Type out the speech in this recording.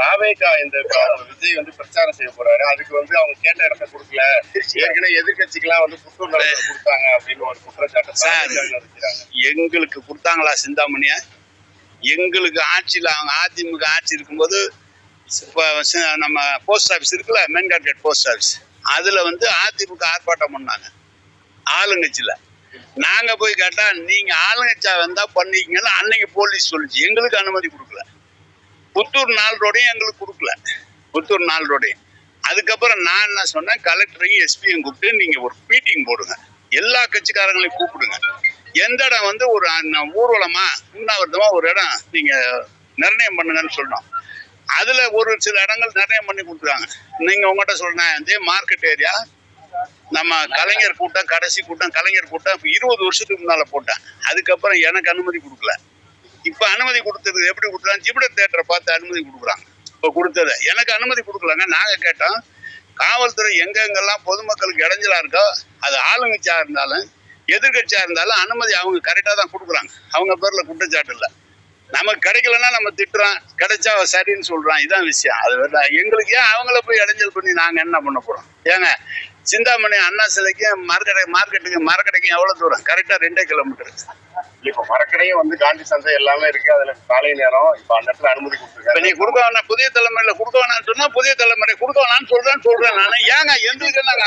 தாவேக்கா இந்த விஜய் வந்து பிரச்சாரம் செய்ய போறாரு. அதுக்கு வந்து அவங்க கேட்ட இடத்த கொடுக்கல. ஏற்கனவே எதிர்கட்சிக்கெல்லாம் வந்து புத்தூர் கொடுத்தாங்க அப்படின்னு ஒரு குற்றச்சாட்டு எங்களுக்கு கொடுத்தாங்களா சிந்தாமணிய? எங்களுக்கு ஆட்சியில் அவங்க அதிமுக ஆட்சி இருக்கும்போது இப்போ நம்ம போஸ்ட் ஆஃபீஸ் இருக்குல்ல மெயின் கேட் போஸ்ட் ஆஃபீஸ் அதில் வந்து அதிமுக ஆர்ப்பாட்டம் பண்ணாங்க. ஆளுங்கட்சியில். நாங்கள் போய் கேட்டால் நீங்கள் ஆளுங்கட்சியா வந்தால் பண்ணிக்கங்கன்னு அன்னைக்கு போலீஸ் சொல்லிச்சு. எங்களுக்கு அனுமதி கொடுக்கல. புத்தூர் நாள் ரோடையும் எங்களுக்கு கொடுக்கல. புத்தூர் நாள் ரோடையும். அதுக்கப்புறம் நான் என்ன சொன்னேன்? கலெக்டரையும் எஸ்பியும் கூப்பிட்டு நீங்கள் ஒரு மீட்டிங் போடுங்க. எல்லா கட்சிக்காரங்களையும் கூப்பிடுங்க. எந்த இடம் வந்து ஒரு ஊர்வலமா உண்ணாவிரதமா ஒரு இடம் நீங்கள் நிர்ணயம் பண்ணுங்கன்னு சொன்னோம். அதில் ஒரு சில இடங்கள் நிர்ணயம் பண்ணி கொடுத்துருக்காங்க நீங்கள் உங்கள்கிட்ட சொன்னேன் இதே மார்க்கெட் ஏரியா நம்ம கலைஞர் கூட்டம் கடைசி கூட்டம் கலைஞர் கூட்டம் இருபது வருஷத்துக்கு முன்னால போட்டேன். அதுக்கப்புறம் எனக்கு அனுமதி கொடுக்கல. இப்ப அனுமதி கொடுத்தது எப்படி கொடுத்தாங்க ஜிப்டர் தேட்டரை பார்த்து அனுமதி கொடுக்குறாங்க இப்போ கொடுத்தது. எனக்கு அனுமதி கொடுக்கலங்க நாங்கள் கேட்டோம். காவல்துறை எங்கெங்கெல்லாம் பொதுமக்களுக்கு இடைஞ்சலாக இருக்கோ அது ஆளுங்கட்சியாக இருந்தாலும் எதிர்கட்சியாக இருந்தாலும் அனுமதி அவங்க கரெக்டாக தான் கொடுக்குறாங்க. அவங்க பேரில் குற்றச்சாட்டு இல்லை. நமக்கு கிடைக்கலன்னா நம்ம திட்டுறோம். கிடைச்சா சரின்னு சொல்கிறான் இதான் விஷயம். அது எங்களுக்கு ஏன் அவங்கள போய் இடைஞ்சல் பண்ணி நாங்கள் என்ன பண்ண போகிறோம் ஏங்க சிந்தாமணி அண்ணா சிலைக்கு மார்க்கெட்டை மார்க்கெட்டுக்கு மார்க்கெட்டுக்கு எவ்வளவு தூரம்? கரெக்டா ரெண்டே கிலோமீட்டர் இப்ப மரக்கடையும் வந்து காந்தி சந்தை எல்லாமே இருக்கு. அதுல காலை நேரம். இப்ப அந்த இடத்துல அனுமதி கொடுத்துருக்காங்க நீ கொடுக்க வேணாம் புதிய தலைமுறையில கொடுக்க வேணாம்னு சொன்னா புதிய தலைமுறை கொடுக்க வேணாம்னு சொல்றேன்னு சொல்றேன் நானு. ஏங்க என்னங்க